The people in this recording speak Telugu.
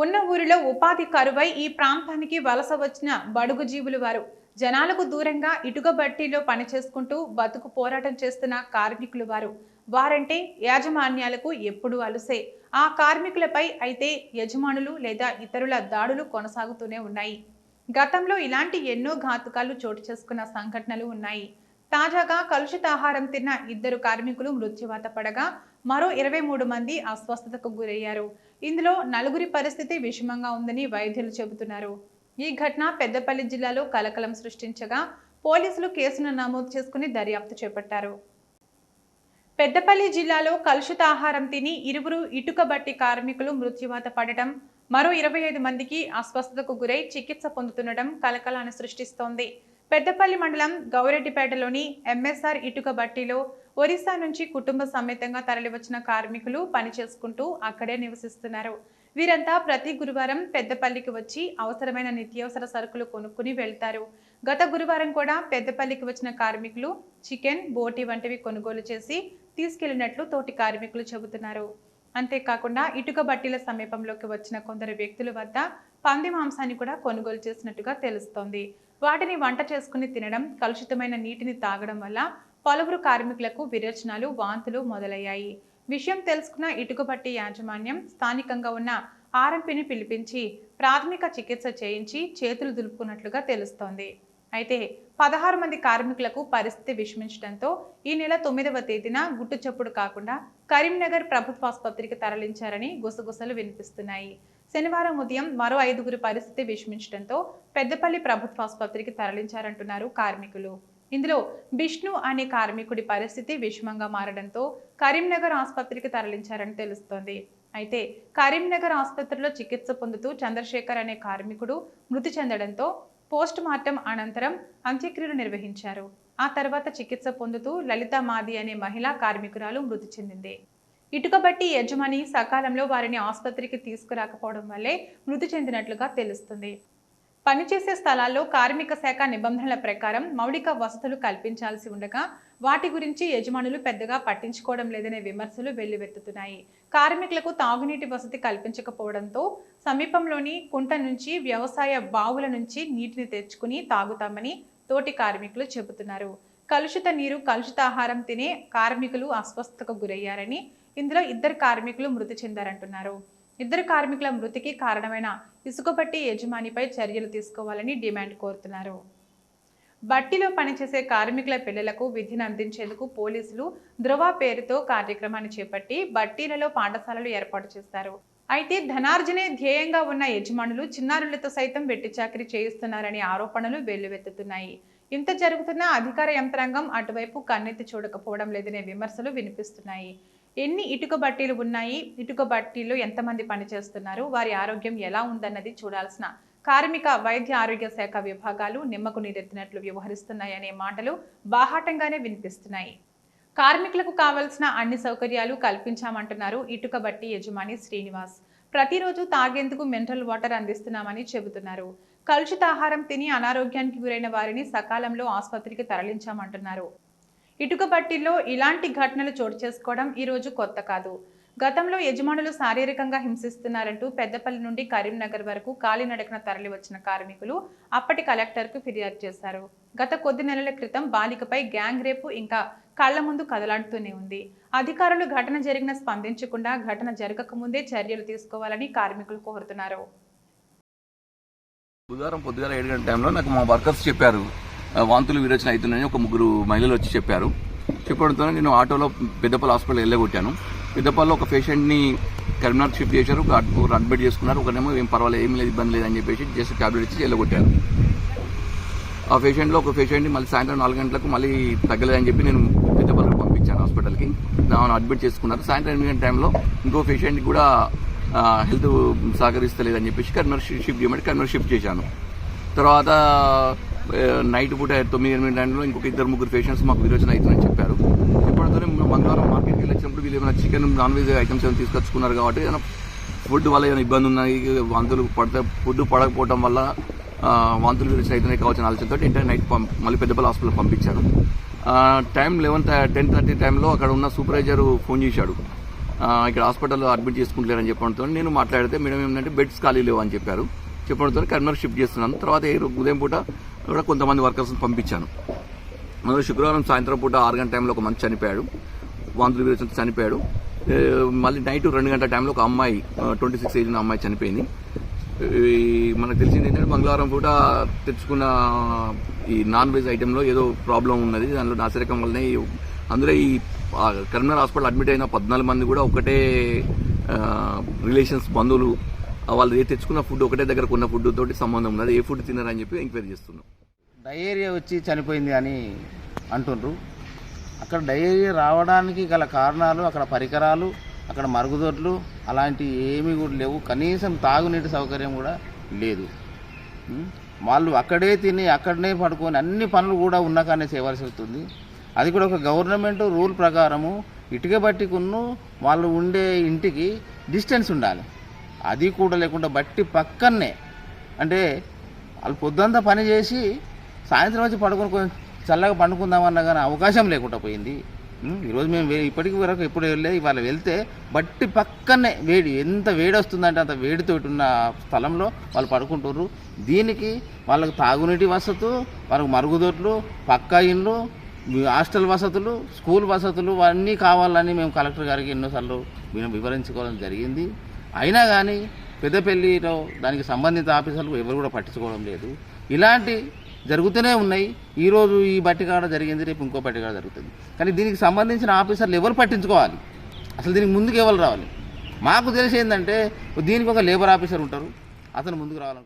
ఉన్న ఊరిలో ఉపాధి కరువై ఈ ప్రాంతానికి వలస వచ్చిన బడుగు జీవులు వారు. జనాలకు దూరంగా ఇటుక బట్టీలో పని చేసుకుంటూ బతుకు పోరాటం చేస్తున్న కార్మికులు వారు. వారంటే యాజమాన్యాలకు ఎప్పుడు అలుసే. ఆ కార్మికులపై అయితే యజమానులు లేదా ఇతరుల దాడులు కొనసాగుతూనే ఉన్నాయి. గతంలో ఇలాంటి ఎన్నో ఘాతుకాలు చోటు చేసుకున్న సంఘటనలు ఉన్నాయి. తాజాగా కలుషిత ఆహారం తిన్న ఇద్దరు కార్మికులు మృత్యువాత పడగా మరో ఇరవై మూడు మంది అస్వస్థతకు గురయ్యారు. ఇందులో నలుగురి పరిస్థితి విషమంగా ఉందని వైద్యులు చెబుతున్నారు. ఈ ఘటన పెద్దపల్లి జిల్లాలో కలకలం సృష్టించగా పోలీసులు కేసును నమోదు చేసుకుని దర్యాప్తు చేపట్టారు. పెద్దపల్లి జిల్లాలో కలుషిత ఆహారం తిని ఇరువురు ఇటుక బట్టి కార్మికులు మృత్యువాత పడటం మరో ఇరవై ఐదు మందికి అస్వస్థతకు గురై చికిత్స పొందుతుండటం కలకలాన్ని సృష్టిస్తోంది. పెద్దపల్లి మండలం గౌరెడ్డిపేటలోని ఎంఎస్ఆర్ ఇటుక బట్టీలో ఒరిస్సా నుంచి కుటుంబ సమేతంగా తరలివచ్చిన కార్మికులు పని చేసుకుంటూ అక్కడే నివసిస్తున్నారు. వీరంతా ప్రతి గురువారం పెద్దపల్లికి వచ్చి అవసరమైన నిత్యావసర సరుకులు కొనుక్కుని వెళ్తారు. గత గురువారం కూడా పెద్దపల్లికి వచ్చిన కార్మికులు చికెన్ బోటి వంటివి కొనుగోలు చేసి తీసుకెళ్ళినట్లు తోటి కార్మికులు చెబుతున్నారు. అంతేకాకుండా ఇటుక బట్టీల సమీపంలోకి వచ్చిన కొందరు వ్యక్తుల వద్ద పంది మాంసాన్ని కూడా కొనుగోలు చేసినట్టుగా తెలుస్తోంది. వాటిని వంట చేసుకుని తినడం కలుషితమైన నీటిని తాగడం వల్ల పలువురు కార్మికులకు విరేచనాలు వాంతులు మొదలయ్యాయి. విషయం తెలుసుకున్న ఇటుకబట్టి యాజమాన్యం స్థానికంగా ఉన్న ఆర్ఎంపీని పిలిపించి ప్రాథమిక చికిత్స చేయించి చేతులు దులుపుకున్నట్లుగా తెలుస్తోంది. అయితే పదహారు మంది కార్మికులకు పరిస్థితి విషమించడంతో ఈ నెల తొమ్మిదవ తేదీన గుట్టు చప్పుడు కాకుండా కరీంనగర్ ప్రభుత్వ ఆసుపత్రికి తరలించారని గుసగుసలు వినిపిస్తున్నాయి. శనివారం ఉదయం మరో ఐదుగురి పరిస్థితి విషమించడంతో పెద్దపల్లి ప్రభుత్వ ఆసుపత్రికి తరలించారంటున్నారు కార్మికులు. ఇందులో బిష్ణు అనే కార్మికుడి పరిస్థితి విషమంగా మారడంతో కరీంనగర్ ఆసుపత్రికి తరలించారని తెలుస్తోంది. అయితే కరీంనగర్ ఆసుపత్రిలో చికిత్స పొందుతూ చంద్రశేఖర్ అనే కార్మికుడు మృతి చెందడంతో పోస్ట్ మార్టం అనంతరం అంత్యక్రియలు నిర్వహించారు. ఆ తర్వాత చికిత్స పొందుతూ లలిత మాది అనే మహిళా కార్మికురాలు మృతి చెందింది. ఇటుకబట్టి యజమాని సకాలంలో వారిని ఆసుపత్రికి తీసుకురాకపోవడం వల్లే మృతి చెందినట్లుగా తెలుస్తుంది. పనిచేసే స్థలాల్లో కార్మిక శాఖ నిబంధనల ప్రకారం మౌలిక వసతులు కల్పించాల్సి ఉండగా వాటి గురించి యజమానులు పెద్దగా పట్టించుకోవడం లేదనే విమర్శలు వెల్లువెత్తుతున్నాయి. కార్మికులకు తాగునీటి వసతి కల్పించకపోవడంతో సమీపంలోని కుంట నుంచి వ్యవసాయ బావుల నుంచి నీటిని తెచ్చుకుని తాగుతామని తోటి కార్మికులు చెబుతున్నారు. కలుషిత నీరు కలుషిత ఆహారం తినే కార్మికులు అస్వస్థతకు గురయ్యారని ఇందులో ఇద్దరు కార్మికులు మృతి చెందారంటున్నారు. ఇద్దరు కార్మికుల మృతికి కారణమైన ఇసుకపట్టి యజమానిపై చర్యలు తీసుకోవాలని డిమాండ్ కోరుతున్నారు. బట్టిలో పనిచేసే కార్మికుల పిల్లలకు విధిని అందించేందుకు పోలీసులు ధృవ పేరుతో కార్యక్రమాన్ని చేపట్టి బట్టీలలో పాఠశాలలు ఏర్పాటు చేస్తారు. అయితే ధనార్జనే ధ్యేయంగా ఉన్న యజమానులు చిన్నారులతో సైతం వెట్టి చాకరీ చేయిస్తున్నారనే ఆరోపణలు వెల్లువెత్తుతున్నాయి. ఇంత జరుగుతున్న అధికార యంత్రాంగం అటువైపు కన్నెత్తి చూడకపోవడం లేదనే విమర్శలు వినిపిస్తున్నాయి. ఎన్ని ఇటుక బట్టీలు ఉన్నాయి? ఇటుక బట్టీలు ఎంతమంది పనిచేస్తున్నారు? వారి ఆరోగ్యం ఎలా ఉందన్నది చూడాల్సిన కార్మిక వైద్య ఆరోగ్య శాఖ విభాగాలు నిమ్మకు నీరెత్తినట్లు వ్యవహరిస్తున్నాయనే మాటలు బాహాటంగానే వినిపిస్తున్నాయి. కార్మికులకు కావలసిన అన్ని సౌకర్యాలు కల్పించామంటున్నారు ఇటుక బట్టి యజమాని శ్రీనివాస్. ప్రతిరోజు తాగేందుకు మినరల్ వాటర్ అందిస్తున్నామని చెబుతున్నారు. కలుషిత ఆహారం తిని అనారోగ్యానికి గురైన వారిని సకాలంలో ఆసుపత్రికి తరలించామంటున్నారు. ఇటుక ఇలాంటి ఘటనలు చోటు చేసుకోవడం ఈరోజు కొత్త కాదు. గతంలో యజమానులు శారీరకంగా హింసిస్తున్నారంటూ పెద్దపల్లి నుండి కరీంనగర్ వరకు కాలినడకన తరలి వచ్చిన కార్మికులు అప్పటి కలెక్టర్కు ఫిర్యాదు చేశారు. గత కొద్ది నెలల క్రితం బాలికపై గ్యాంగ్ రేపు ఇంకా కళ్ళ ముందు కదలాడుతూనే ఉంది. అధికారులు ఘటన జరిగిన స్పందించకుండా ఘటన జరగకముందే చర్యలు తీసుకోవాలని కార్మికులు కోరుతున్నారు. బుధవారం పొద్దుగాల ఏడు గంటల టైంలో నాకు మా వర్కర్స్ చెప్పారు. వాంతులు విరోచన అవుతున్నాయని ఒక ముగ్గురు మహిళలు వచ్చి చెప్పారు. చెప్పడంతో నేను ఆటోలో పెద్దపల్లి హాస్పిటల్ వెళ్ళగొట్టాను. పెద్దపల్లిలో ఒక పేషెంట్ని కరీంనగర్ షిఫ్ట్ చేశారు. ఒక ఒకరు అడ్మిట్ చేసుకున్నారు. ఒకనేమో ఏం పర్వాలేదు ఏం లేదు ఇబ్బంది లేదని చెప్పేసి జస్ట్ ట్యాబ్లెట్ ఇచ్చి వెళ్ళగొట్టారు ఆ పేషెంట్లో ఒక పేషెంట్ని మళ్ళీ సాయంత్రం నాలుగు గంటలకు మళ్ళీ తగ్గలేదని చెప్పి నేను పెద్దపల్లికి పంపించాను హాస్పిటల్కి. దాన్ని అడ్మిట్ చేసుకున్నారు. సాయంత్రం ఎనిమిది గంటల టైంలో ఇంకో పేషెంట్కి కూడా హెల్త్ సహకరిస్తలేదని చెప్పేసి కరీంనగర్ షిఫ్ట్ చేయమంటే కరీంనగర్ షిఫ్ట్ చేశాను. తర్వాత నైట్ పూట తొమ్మిది ఎనిమిది టైంలో ఇంకొక ఇద్దరు ముగ్గురు పేషెంట్స్ మాకు విరోచన అవుతుందని చెప్పారు. చెప్పడంతోనే బంగారం మంగళవారం మార్కెట్కి వెళ్ళినప్పుడు వీళ్ళు ఏమైనా చికెన్ నాన్ వెజ్ ఐటమ్స్ ఏమైనా తీసుకొచ్చుకున్నారు కాబట్టి ఏమైనా ఫుడ్ వల్ల ఏమైనా ఇబ్బంది ఉన్నాయి వాంతులు పడితే ఫుడ్ పడకపోవడం వల్ల వాంతులు విరోచన అవుతున్నాయి కావాల్సిన ఆలోచనతో ఇంటర్ నైట్ పంప్ మళ్ళీ పెద్దపల్లి హాస్పిటల్ పంపించారు. టైం లెవెన్ టెన్ థర్టీ టైంలో అక్కడ ఉన్న సూపర్వైజర్ ఫోన్ చేశాడు. ఇక్కడ హాస్పిటల్లో అడ్మిట్ చేసుకుంటలేరని చెప్పడంతో నేను మాట్లాడితే మేడం ఏంటంటే బెడ్స్ ఖాళీ లేవు అని చెప్పారు. చెప్పడంతో కరీంనగర్ షిఫ్ట్ చేస్తున్నాను. తర్వాత ఉదయం పూట కూడా కొంతమంది వర్కర్స్ని పంపించాను. మొదలు శుక్రవారం సాయంత్రం పూట ఆరు గంటల టైంలో ఒక మంచి చనిపోయాడు. వాంతులు విరోచనతో చనిపోయాడు. మళ్ళీ నైట్ రెండు గంటల టైంలో ఒక అమ్మాయి ట్వంటీ సిక్స్ ఏజ్ ఉన్న అమ్మాయి చనిపోయింది. ఈ మనకు తెలిసింది ఏంటంటే మంగళవారం పూట తెచ్చుకున్న ఈ నాన్ వెజ్ ఐటెంలో ఏదో ప్రాబ్లం ఉన్నది. దానిలో నాసిరకం వల్లనే అందులో ఈ కరీంనగర్ హాస్పిటల్ అడ్మిట్ అయిన పద్నాలుగు మంది కూడా ఒకటే రిలేషన్స్ బంధువులు వాళ్ళు ఏ తెచ్చుకున్న ఫుడ్ ఒకటే దగ్గర ఉన్న ఫుడ్ తోటి సంబంధం ఉన్నది. ఏ ఫుడ్ తిన్నారని చెప్పి ఎంక్వైరీ చేస్తున్నాం. డయేరియా వచ్చి చనిపోయింది అని అంటుండ్రు. అక్కడ డయేరియా రావడానికి గల కారణాలు అక్కడ పరికరాలు అక్కడ మరుగుదొడ్లు అలాంటివి ఏమీ కూడా లేవు. కనీసం తాగునీటి సౌకర్యం కూడా లేదు. వాళ్ళు అక్కడే తిని అక్కడనే పడుకొని అన్ని పనులు కూడా ఉన్నాకనే చేయవలసి వస్తుంది. అది కూడా ఒక గవర్నమెంట్ రూల్ ప్రకారము ఇటుక బట్టికున్ను వాళ్ళు ఉండే ఇంటికి డిస్టెన్స్ ఉండాలి. అది కూడా లేకుండా బట్టి పక్కనే అంటే వాళ్ళు పొద్దంతా పని చేసి సాయంత్రం వచ్చి పడుకొని చల్లగా పండుకుందామన్నా కానీ అవకాశం లేకుండా పోయింది. ఈరోజు మేము ఇప్పటికి వరకు ఎప్పుడు వెళ్ళలేదు ఇవాళ వెళ్తే బట్టి పక్కనే వేడి ఎంత వేడి వస్తుందంటే అంత వేడితోటి ఉన్న స్థలంలో వాళ్ళు పడుకుంటారు దీనికి వాళ్ళకి తాగునీటి వసతు వాళ్ళకి మరుగుదొడ్లు పక్కా ఇండ్లు హాస్టల్ వసతులు స్కూల్ వసతులు అన్నీ కావాలని మేము కలెక్టర్ గారికి ఎన్నోసార్లు మేము వివరించుకోవడం జరిగింది. అయినా కానీ పెద్దపల్లిలో దానికి సంబంధిత ఆఫీసర్లు ఎవరు కూడా పట్టించుకోవడం లేదు. ఇలాంటి జరుగుతూనే ఉన్నాయి. ఈరోజు ఈ బట్టికాడ జరిగింది రేపు ఇంకో బట్టికాడ జరుగుతుంది. కానీ దీనికి సంబంధించిన ఆఫీసర్లు ఎవరు పట్టించుకోవాలి? అసలు దీనికి ముందుకు ఎవరు రావాలి? మాకు తెలిసి ఏంటంటే దీనికి ఒక లేబర్ ఆఫీసర్ ఉంటారు. అతను ముందుకు రావాలనుకుంటున్నారు